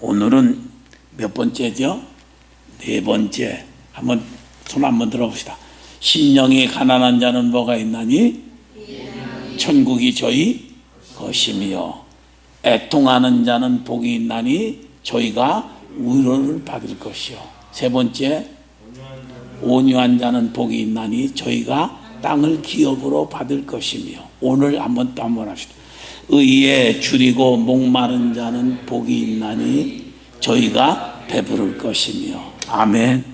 오늘은 몇 번째죠? 네 번째. 한번 손 한번 들어봅시다. 심령이 가난한 자는 뭐가 있나니? 천국이 저희 것이며 애통하는 자는 복이 있나니 저희가 위로를 받을 것이요. 세 번째 온유한 자는 복이 있나니 저희가 땅을 기업으로 받을 것이며 오늘 한번 또 한번 합시다. 의에 줄이고 목마른 자는 복이 있나니 저희가 배부를 것이며 아멘.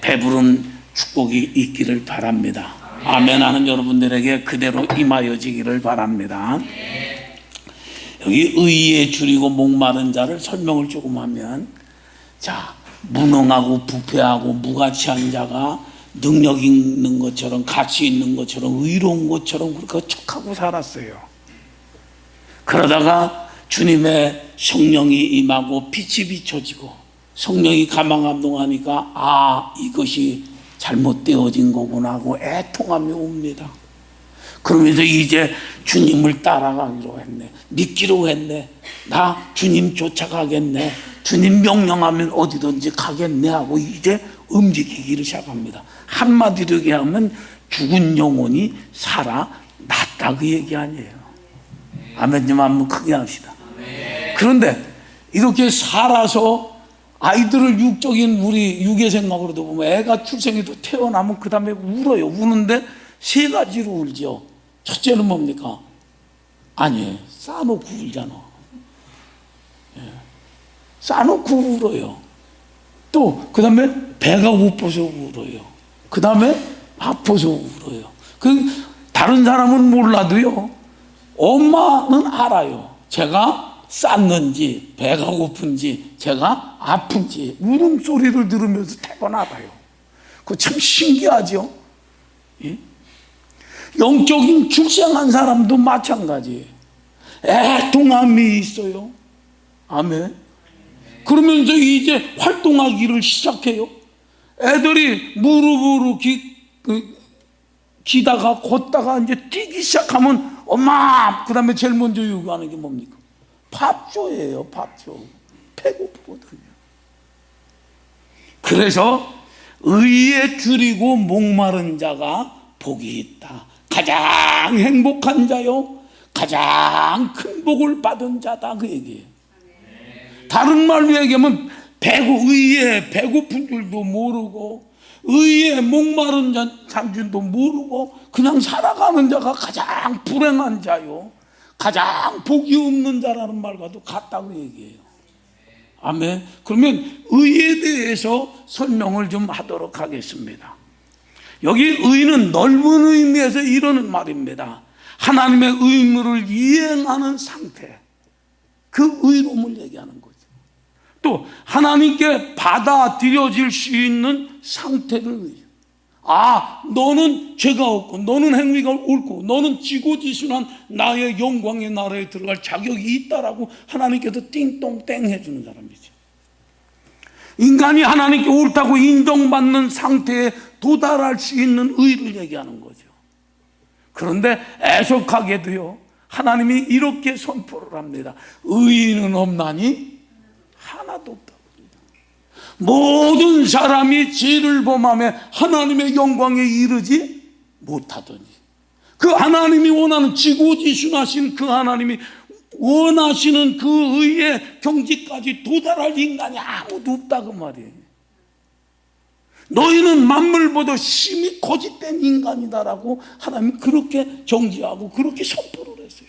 배부른 축복이 있기를 바랍니다. 아멘 하는 여러분들에게 그대로 임하여지기를 바랍니다. 여기 의에 줄이고 목마른 자를 설명을 조금 하면 자 무능하고 부패하고 무가치한 자가 능력 있는 것처럼 가치 있는 것처럼 의로운 것처럼 그렇게 척하고 살았어요. 그러다가 주님의 성령이 임하고 빛이 비춰지고 성령이 가망 감동하니까 아 이것이 잘못되어진 거구나 하고 애통함이 옵니다. 그러면서 이제 주님을 따라가기로 했네. 믿기로 했네. 나 주님 쫓아가겠네. 주님 명령하면 어디든지 가겠네 하고 이제 움직이기를 시작합니다. 한마디로 얘기하면 죽은 영혼이 살아났다 그 얘기 아니에요. 아멘 좀 한번 크게 합시다. 그런데 이렇게 살아서 아이들을 육적인 우리 육의 생각으로도 보면 애가 출생해도 태어나면 그 다음에 울어요. 우는데 세 가지로 울죠. 첫째는 뭡니까? 아니에요. 싸놓고 울잖아. 예. 싸놓고 울어요. 또, 그 다음에 배가 고파서 울어요. 그 다음에 아파서 울어요. 그, 다른 사람은 몰라도요. 엄마는 알아요. 제가 쌌는지, 배가 고픈지, 제가 아픈지, 울음소리를 들으면서 태어나봐요. 그거 참 신기하죠? 예? 영적인 출생한 사람도 마찬가지예요. 애통함이 있어요. 아멘. 그러면서 이제 활동하기를 시작해요. 애들이 무릎으로 기, 그, 기다가 걷다가 이제 뛰기 시작하면 엄마! 그 다음에 제일 먼저 요구하는 게 뭡니까? 밥줘예요 밥줘 배고프거든요. 그래서 의에 줄이고 목마른 자가 복이 있다. 가장 행복한 자요. 가장 큰 복을 받은 자다 그 얘기예요. 다른 말로 얘기하면 배고 의에 배고픈 줄도 모르고 의에 목마른 자- 잔 줄도 모르고 그냥 살아가는 자가 가장 불행한 자요. 가장 복이 없는 자라는 말과도 같다고 얘기해요. 아멘. 그러면 의에 대해서 설명을 좀 하도록 하겠습니다. 여기 의는 넓은 의미에서 이러는 말입니다. 하나님의 의무를 이행하는 상태. 그 의로움을 얘기하는. 또 하나님께 받아들여질 수 있는 상태를 아 너는 죄가 없고 너는 행위가 옳고 너는 지고지순한 나의 영광의 나라에 들어갈 자격이 있다라고 하나님께서 띵동땡 해주는 사람이죠 인간이 하나님께 옳다고 인정받는 상태에 도달할 수 있는 의를 얘기하는 거죠. 그런데 애석하게도요 하나님이 이렇게 선포를 합니다. 의인은 없나니 하나도 없다. 모든 사람이 죄를 범하며 하나님의 영광에 이르지 못하더니 그 하나님이 원하는 지고지순하신 그 하나님이 원하시는 그 의의 경지까지 도달할 인간이 아무도 없다 그 말이에요. 너희는 만물보다 심히 거짓된 인간이다라고 하나님 그렇게 정지하고 그렇게 선포를 했어요.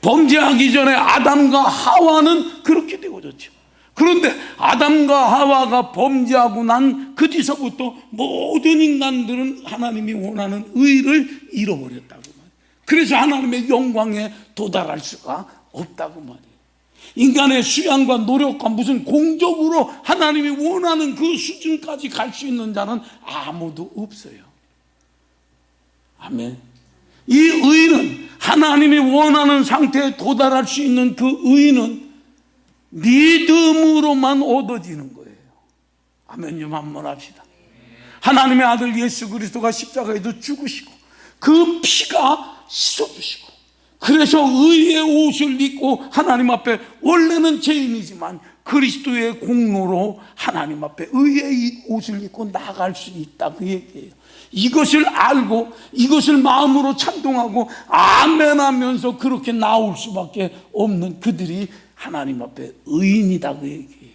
범죄하기 전에 아담과 하와는 그렇게 되어졌죠. 그런데 아담과 하와가 범죄하고 난 그 뒤서부터 모든 인간들은 하나님이 원하는 의를 잃어버렸다고 말이에요. 그래서 하나님의 영광에 도달할 수가 없다고 말이에요. 인간의 수양과 노력과 무슨 공적으로 하나님이 원하는 그 수준까지 갈 수 있는 자는 아무도 없어요. 아멘. 이 의는 하나님이 원하는 상태에 도달할 수 있는 그 의는 믿음으로만 얻어지는 거예요. 아멘 좀 한번 합시다. 하나님의 아들 예수 그리스도가 십자가에도 죽으시고 그 피가 씻어주시고 그래서 의의 옷을 입고 하나님 앞에 원래는 죄인이지만 그리스도의 공로로 하나님 앞에 의의 옷을 입고 나갈 수 있다 그 얘기예요. 이것을 알고 이것을 마음으로 찬동하고 아멘 하면서 그렇게 나올 수밖에 없는 그들이 하나님 앞에 의인이다 그 얘기예요.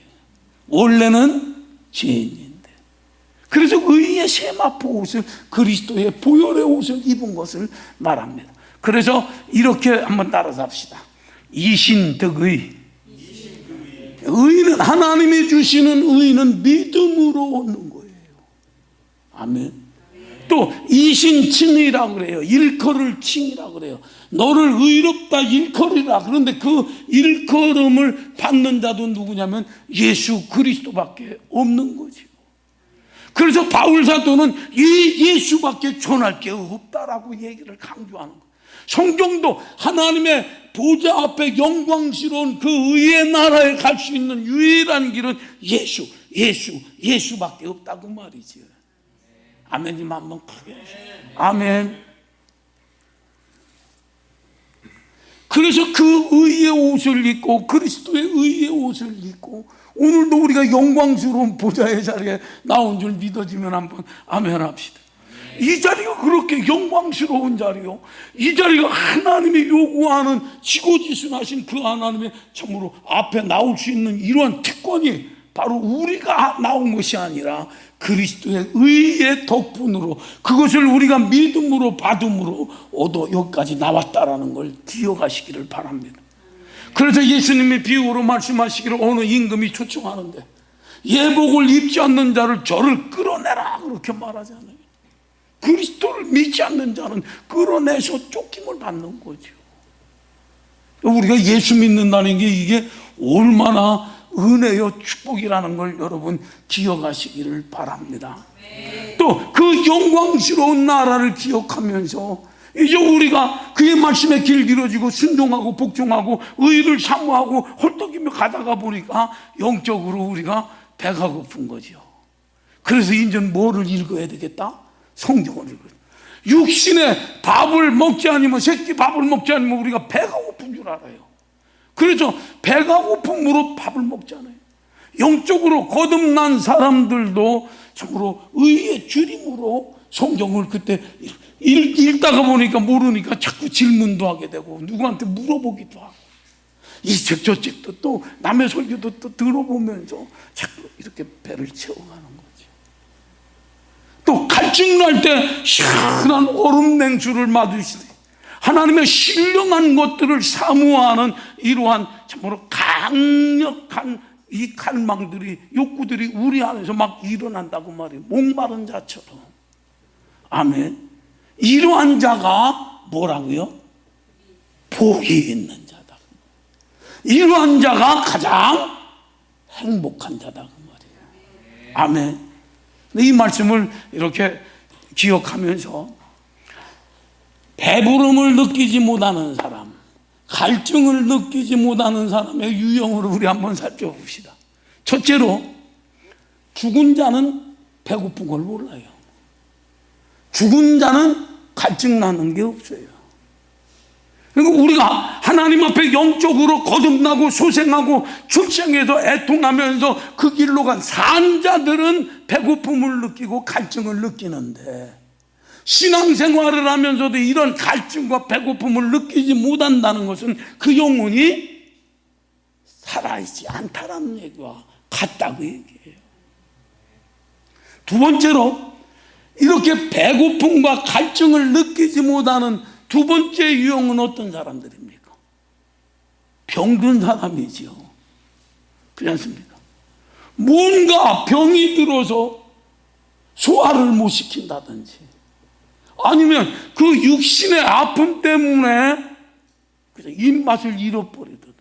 원래는 죄인인데. 그래서 의의 세마포 옷을 그리스도의 보혈의 옷을 입은 것을 말합니다. 그래서 이렇게 한번 따라서 합시다. 이신득의 의는 하나님이 주시는 의는 믿음으로 얻는 거예요. 아멘. 또 이신칭이라 그래요. 일컬을 칭이라 그래요. 너를 의롭다 일컬이라. 그런데 그 일컬음을 받는 자도 누구냐면 예수 그리스도밖에 없는 거죠. 그래서 바울 사도는 이 예수밖에 전할 게 없다라고 얘기를 강조하는 거예요. 성경도 하나님의 보좌 앞에 영광스러운 그 의의 나라에 갈 수 있는 유일한 길은 예수, 예수, 예수밖에 없다고 말이죠. 아멘님 한번 크게. 아멘. 그래서 그 의의 옷을 입고 그리스도의 의의 옷을 입고 오늘도 우리가 영광스러운 보좌의 자리에 나온 줄 믿어지면 한번 아멘 합시다. 이 자리가 그렇게 영광스러운 자리요. 이 자리가 하나님이 요구하는 지고지순하신 그 하나님의 참으로 앞에 나올 수 있는 이러한 특권이 바로 우리가 나온 것이 아니라 그리스도의 의의 덕분으로 그것을 우리가 믿음으로 받음으로 얻어 여기까지 나왔다라는 걸 기억하시기를 바랍니다. 그래서 예수님이 비유로 말씀하시기를 어느 임금이 초청하는데 예복을 입지 않는 자를 저를 끌어내라 그렇게 말하잖아요. 그리스도를 믿지 않는 자는 끌어내서 쫓김을 받는 거죠. 우리가 예수 믿는다는 게 이게 얼마나 은혜요 축복이라는 걸 여러분 기억하시기를 바랍니다. 또 그 영광스러운 나라를 기억하면서 이제 우리가 그의 말씀에 길들여지고 순종하고 복종하고 의를 사모하고 헐떡이며 가다가 보니까 영적으로 우리가 배가 고픈 거죠. 그래서 이제 뭐를 읽어야 되겠다? 성경을 읽어야 육신의 밥을 먹지 않으면 새끼 밥을 먹지 않으면 우리가 배가 고픈 줄 알아요. 그래서 배가 고픔으로 밥을 먹잖아요. 영적으로 거듭난 사람들도 참으로 의의 줄임으로 성경을 그때 읽, 읽다가 보니까 모르니까 자꾸 질문도 하게 되고 누구한테 물어보기도 하고 이 책 저 책도 또 남의 설교도 또 들어보면서 자꾸 이렇게 배를 채워가는 거죠. 또 갈증 날 때 시원한 얼음 냉수를 맞으시되 하나님의 신령한 것들을 사모하는 이러한 참으로 강력한 이 갈망들이 욕구들이 우리 안에서 막 일어난다고 말이에요. 목마른 자처럼. 아멘. 이러한 자가 뭐라고요? 복이 있는 자다. 이러한 자가 가장 행복한 자다 그 말이에요. 아멘. 이 말씀을 이렇게 기억하면서 배부름을 느끼지 못하는 사람, 갈증을 느끼지 못하는 사람의 유형으로 우리 한번 살펴봅시다. 첫째로 죽은 자는 배고픈 걸 몰라요. 죽은 자는 갈증 나는 게 없어요. 그러니까 우리가 하나님 앞에 영적으로 거듭나고 소생하고 출생해서 애통하면서 그 길로 간 산자들은 배고픔을 느끼고 갈증을 느끼는데 신앙생활을 하면서도 이런 갈증과 배고픔을 느끼지 못한다는 것은 그 영혼이 살아있지 않다라는 얘기와 같다고 얘기해요. 두 번째로 이렇게 배고픔과 갈증을 느끼지 못하는 두 번째 유형은 어떤 사람들입니까? 병든 사람이지요. 그렇지 않습니까? 뭔가 병이 들어서 소화를 못 시킨다든지 아니면 그 육신의 아픔 때문에 입맛을 잃어버리다든지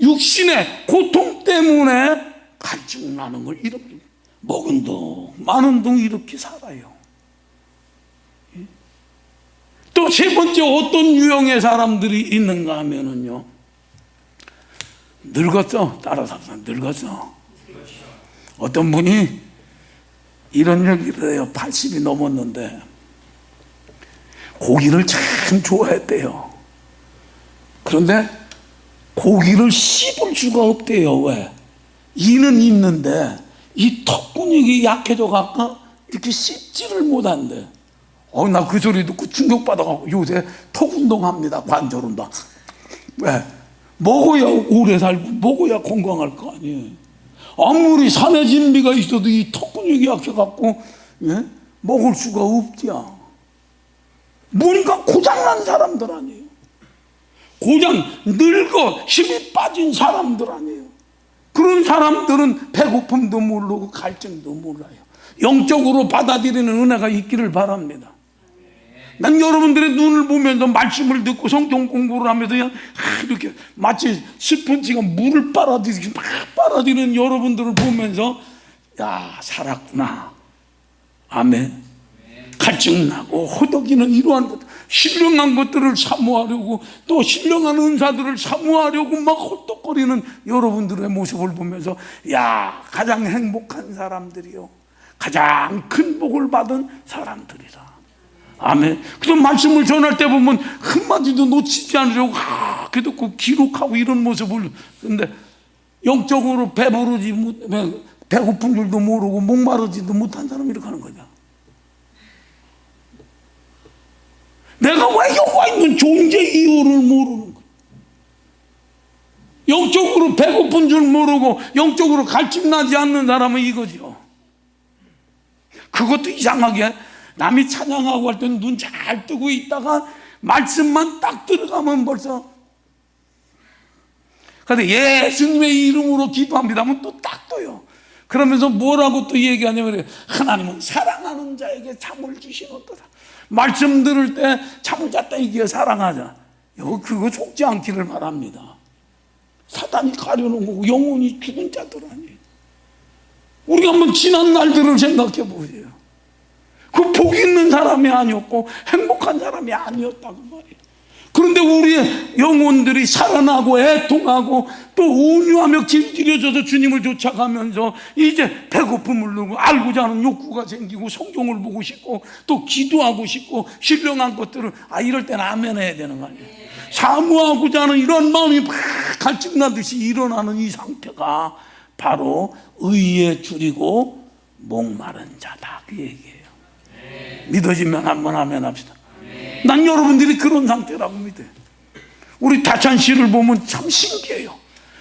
육신의 고통 때문에 갈증 나는 걸 잃어버립니다. 먹은 동, 많은 동 이렇게 살아요. 또 세 번째 어떤 유형의 사람들이 있는가 하면은요. 늙었어. 따라서 늙었어. 어떤 분이 이런 얘기를 해요. 80이 넘었는데 고기를 참 좋아했대요. 그런데 고기를 씹을 수가 없대요. 왜? 이는 있는데 이 턱 근육이 약해져 갖고 이렇게 씹지를 못한대. 어, 나 그 소리 듣고 충격받아가고 요새 턱 운동합니다. 관절 운동. 왜? 먹어야 오래 살고 먹어야 건강할 거 아니에요. 아무리 산에 진비가 있어도 이 턱 근육이 약해갖고 예? 먹을 수가 없지야. 뭔가 고장난 사람들 아니에요. 고장 늙어 힘이 빠진 사람들 아니에요. 그런 사람들은 배고픔도 모르고 갈증도 몰라요. 영적으로 받아들이는 은혜가 있기를 바랍니다. 난 여러분들의 눈을 보면서 말씀을 듣고 성경 공부를 하면서 그냥 아, 이렇게 마치 스펀지가 물을 빨아들이듯이 막 빨아들이는 여러분들을 보면서 야 살았구나. 아멘. 갈증나고 호덕이는 이러한 것 신령한 것들을 사모하려고 또 신령한 은사들을 사모하려고 막 헐떡거리는 여러분들의 모습을 보면서 야 가장 행복한 사람들이요. 가장 큰 복을 받은 사람들이다 아멘. 그래서 말씀을 전할 때 보면 한마디도 놓치지 않으려고 아, 그래도 그 기록하고 이런 모습을 근데 영적으로 배부르지 못 배고픈 줄도 모르고 목마르지도 못한 사람이 이렇게 하는 거냐. 내가 왜 여기와 있는 존재 이유를 모르는 거야. 영적으로 배고픈 줄 모르고 영적으로 갈증나지 않는 사람은 이거죠. 그것도 이상하게 남이 찬양하고 할 때는 눈 잘 뜨고 있다가 말씀만 딱 들어가면 벌써. 근데 예수님의 이름으로 기도합니다 하면 또 딱 떠요. 그러면서 뭐라고 또 얘기하냐면 하나님은 사랑하는 자에게 잠을 주시는 거다 말씀 들을 때 잠을 잤다 이게 사랑하자. 요 그거 속지 않기를 바랍니다. 사단이 가려놓은 거고 영혼이 죽은 자들 아니에요. 우리가 한번 지난 날들을 생각해 보세요 그 복 있는 사람이 아니었고 행복한 사람이 아니었다고 말이에요. 그런데 우리의 영혼들이 살아나고 애통하고 또 온유하며 길들여져서 주님을 쫓아가면서 이제 배고픔을 누고 알고자 하는 욕구가 생기고 성경을 보고 싶고 또 기도하고 싶고 신령한 것들을 아 이럴 때는 아멘 해야 되는 거 아니에요. 사모하고자 하는 이런 마음이 막 갈증나듯이 일어나는 이 상태가 바로 의에 줄이고 목마른 자다 그 얘기예요. 믿어지면 한번 하면 합시다. 난 여러분들이 그런 상태라고 믿어요. 우리 다찬 씨를 보면 참 신기해요.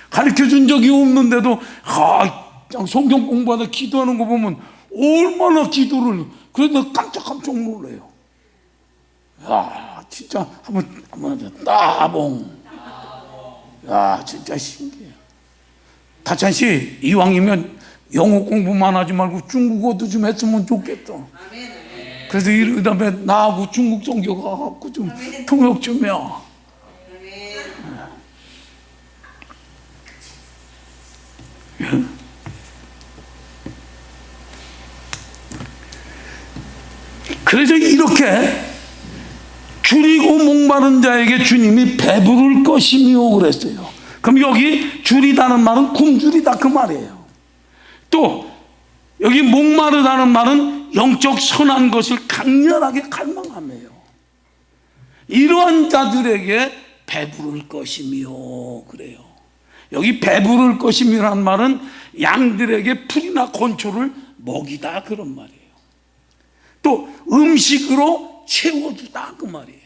가르쳐 준 적이 없는데도, 아, 성경 공부하다 기도하는 거 보면 얼마나 기도를, 그래도 깜짝깜짝 놀래요. 야, 진짜 한 번, 한번 하자. 따봉. 야, 진짜 신기해요. 다찬 씨, 이왕이면 영어 공부만 하지 말고 중국어도 좀 했으면 좋겠다. 그래서 이 다음에 나하고 중국 종교 가갖고 좀 통역 좀 해. 그래서 이렇게 줄이고 목마른 자에게 주님이 배부를 것이며 그랬어요. 그럼 여기 줄이다는 말은 굶주리다 그 말이에요. 또 여기 목마르다는 말은 영적 선한 것을 강렬하게 갈망하며요. 이러한 자들에게 배부를 것이며 그래요. 여기 배부를 것이며란 말은 양들에게 풀이나 건초를 먹이다 그런 말이에요. 또 음식으로 채워주다 그 말이에요.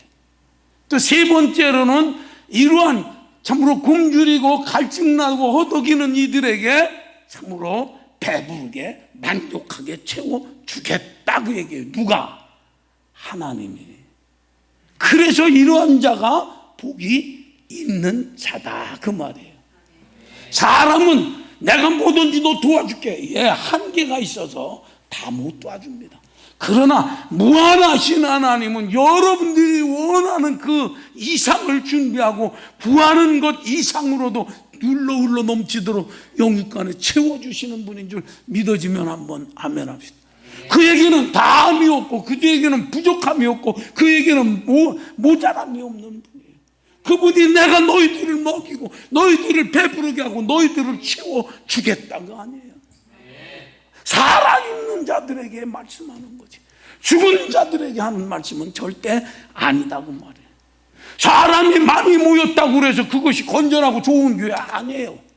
또 세 번째로는 이러한 참으로 굶주리고 갈증나고 허덕이는 이들에게 참으로 배부르게 만족하게 채워 주겠다 그 얘기예요. 누가? 하나님이. 그래서 이러한 자가 복이 있는 자다 그 말이에요. 사람은 내가 뭐든지 너 도와줄게. 예, 한계가 있어서 다 못 도와줍니다. 그러나 무한하신 하나님은 여러분들이 원 하는 그 이상을 준비하고 구하는 것 이상으로도 눌러 흘러 넘치도록 영육간에 채워주시는 분인 줄 믿어지면 한번 아멘 합시다. 그에게는 다함이 없고 그에게는 부족함이 없고 그에게는 모, 모자람이 없는 분이에요. 그분이 내가 너희들을 먹이고 너희들을 배부르게 하고 너희들을 채워주겠다가 아니에요. 살아있는 자들에게 말씀하는 거지. 죽은 자들에게 하는 말씀은 절대 아니다고 말이에요. 사람이 많이 모였다고 그래서 그것이 건전하고 좋은 교회 아니에요.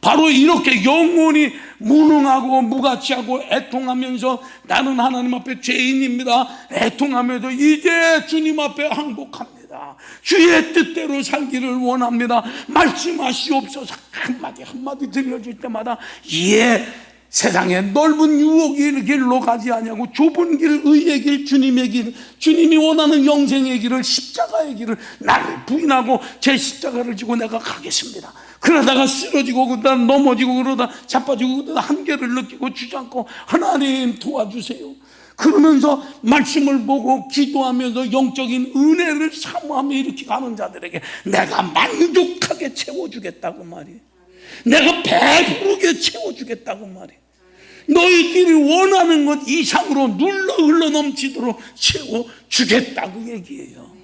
바로 이렇게 영원히 무능하고 무가치하고 애통하면서 나는 하나님 앞에 죄인입니다. 애통하면서 이제 주님 앞에 항복합니다. 주의 뜻대로 살기를 원합니다. 말씀하시옵소서 한마디 한마디 들려줄 때마다 예 세상에 넓은 유혹의 길로 가지 아니하고 좁은 길 의의 길 주님의 길 주님이 원하는 영생의 길을 십자가의 길을 나를 부인하고 제 십자가를 지고 내가 가겠습니다. 그러다가 쓰러지고 그러다 넘어지고 그러다 자빠지고 그러다 한계를 느끼고 주저앉고 하나님 도와주세요. 그러면서 말씀을 보고 기도하면서 영적인 은혜를 사모하며 이렇게 가는 자들에게 내가 만족하게 채워주겠다고 말이에요 내가 배부르게 채워주겠다고 말이에요. 너희들이 원하는 것 이상으로 눌러 흘러 넘치도록 채워주겠다고 얘기해요.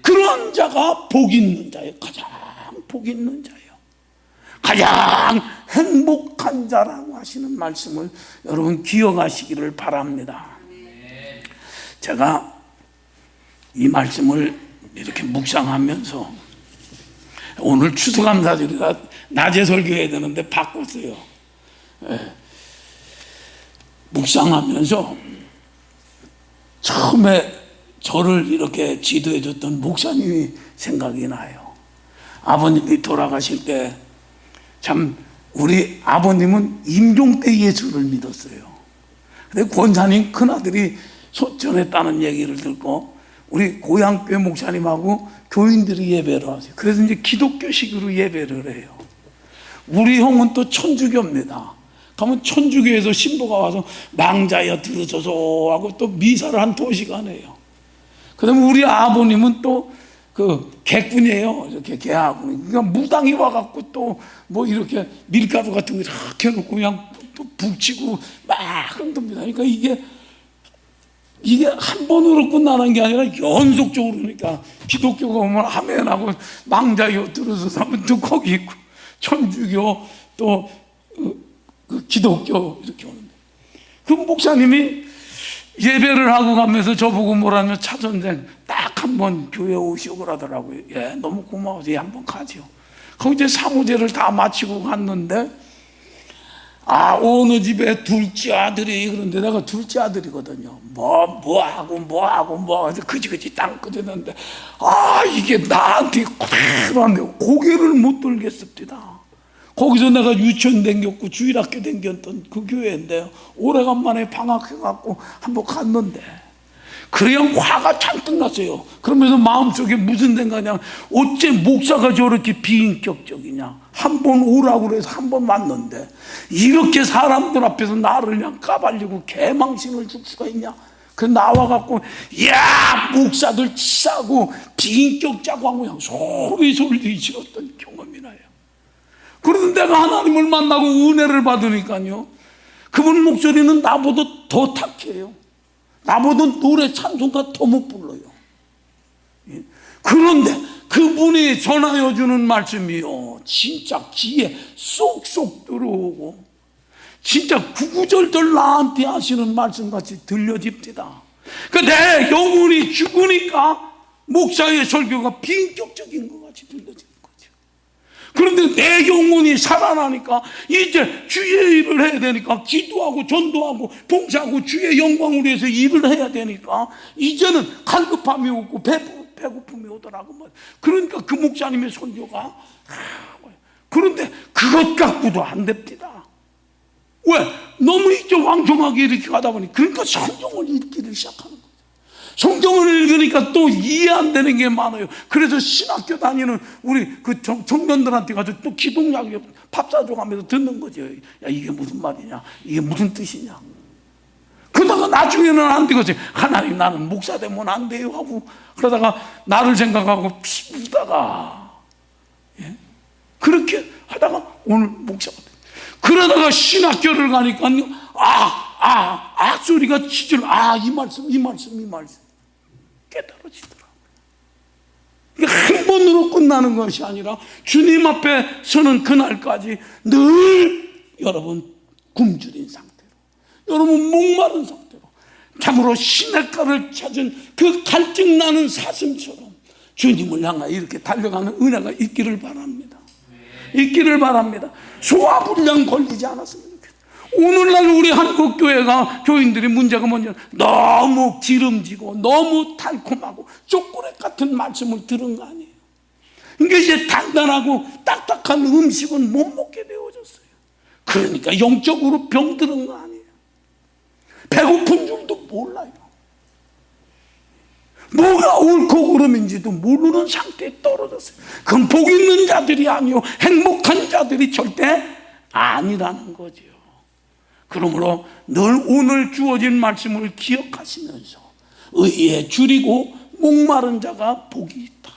그런 자가 복 있는 자예요. 가장 복 있는 자예요. 가장 행복한 자라고 하시는 말씀을 여러분 기억하시기를 바랍니다. 제가 이 말씀을 이렇게 묵상하면서 오늘 추수감사절이라 낮에 설교해야 되는데 바꿨어요. 예. 묵상하면서 처음에 저를 이렇게 지도해 줬던 목사님이 생각이 나요. 아버님이 돌아가실 때 참 우리 아버님은 임종 때 예수를 믿었어요. 근데 권사님 큰아들이 소전했다는 얘기를 듣고 우리 고향교회 목사님하고 교인들이 예배를 하세요. 그래서 이제 기독교식으로 예배를 해요. 우리 형은 또 천주교입니다. 가면 천주교에서 신부가 와서 망자여 들으소서 하고 또 미사를 한 두 시간 해요. 그 다음에 우리 아버님은 또 그 개꾼이에요. 이렇게 개하고. 그러니까 무당이 와갖고 또 뭐 이렇게 밀가루 같은 거 이렇게 해놓고 그냥 또 북치고 막 흔듭니다. 그러니까 이게 이게 한 번으로 끝나는 게 아니라 연속적으로 그러니까 기독교가 오면 아멘하고 망자여 들어서 하면 또 거기 있고 천주교 또 그, 그 기독교 이렇게 오는데 그 목사님이 예배를 하고 가면서 저보고 뭐라며 차선생 딱 한 번 교회 오시오 그러더라고요. 예, 너무 고마워서 예, 한번 가죠. 거기 이제 사무제를 다 마치고 갔는데 아 어느 집에 둘째 아들이 그런데 내가 둘째 아들이거든요. 뭐 뭐 하고 뭐 하고 뭐 해서 그지그지 땅 끄졌는데 아 이게 나한테 그대로한데 고개를 못 들겠습니다. 거기서 내가 유치원 댕겼고 주일학교 댕겼던 그 교회인데요. 오래간만에 방학해갖고 한번 갔는데 그냥 화가 잔뜩 났어요. 그러면서 마음속에 무슨 생각이냐. 어째 목사가 저렇게 비인격적이냐. 한 번 오라고 그래서 한 번 왔는데 이렇게 사람들 앞에서 나를 그냥 까발리고 개망신을 줄 수가 있냐. 그 나와갖고 야 목사들 치사하고 비인격자고 하고 그냥 소리 소리 지었던 경험이 나요. 그런데 내가 하나님을 만나고 은혜를 받으니까요. 그분 목소리는 나보다 더 탁해요. 나보다 노래 찬송가 더 못 불러요. 예. 그런데 그분이 전하여 주는 말씀이요. 진짜 귀에 쏙쏙 들어오고 진짜 구구절절 나한테 하시는 말씀 같이 들려집니다. 그내 영혼이 죽으니까 목사의 설교가 비인격적인 것 같이 들려집니다. 그런데 내 영혼이 살아나니까 이제 주의 일을 해야 되니까 기도하고 전도하고 봉사하고 주의 영광을 위해서 일을 해야 되니까 이제는 갈급함이 배부, 배고픔이 오더라고 말. 그러니까 그 목사님의 아, 그런데 그것 갖고도 안 됩니다. 왜? 너무 이제 왕성하게 이렇게 가다 보니 그러니까 성경을 읽기를 시작하는. 성경을 읽으니까 또 이해 안 되는 게 많아요. 그래서 신학교 다니는 우리 그 청, 청년들한테 가서 또 기독약 밥 사줘 가면서 듣는 거죠. 야, 이게 무슨 말이냐? 이게 무슨 뜻이냐? 그러다가 나중에는 안 되겠지. 하나님 나는 목사 되면 안 돼요. 하고 그러다가 나를 생각하고 피부다가 예? 그렇게 하다가 오늘 목사가 돼. 그러다가 신학교를 가니까요. 아, 아, 아 소리가 치질, 아, 이 말씀, 이 말씀, 이 말씀. 깨달아지더라고요. 그러니까 한 번으로 끝나는 것이 아니라 주님 앞에 서는 그날까지 늘 여러분 굶주린 상태로, 여러분 목마른 상태로, 참으로 시냇가를 찾은 그 갈증 나는 사슴처럼 주님을 향하여 이렇게 달려가는 은혜가 있기를 바랍니다. 있기를 바랍니다. 소화불량 걸리지 좋겠다. 오늘날 우리 한국 교회가 교인들이 문제가 뭐냐 너무 기름지고 너무 달콤하고 초콜릿 같은 말씀을 들은 거 아니에요. 그러니까 이제 단단하고 딱딱한 음식은 못 먹게 되어졌어요. 그러니까 영적으로 병들은 거 아니에요. 배고픈 줄도 몰라요. 뭐가 옳고 그름인지도 모르는 상태에 떨어졌어요. 그건 복 있는 자들이 아니요. 행복한 자들이 절대 아니라는 거죠. 그러므로 늘 오늘 주어진 말씀을 기억하시면서 의에 줄이고 목마른 자가 복이 있다.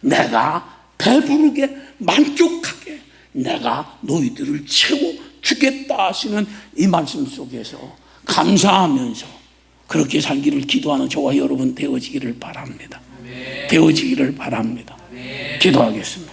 내가 배부르게 만족하게 내가 너희들을 채워 주겠다 하시는 이 말씀 속에서 감사하면서 그렇게 살기를 기도하는 저와 여러분 되어지기를 바랍니다. 되어지기를 바랍니다. 기도하겠습니다.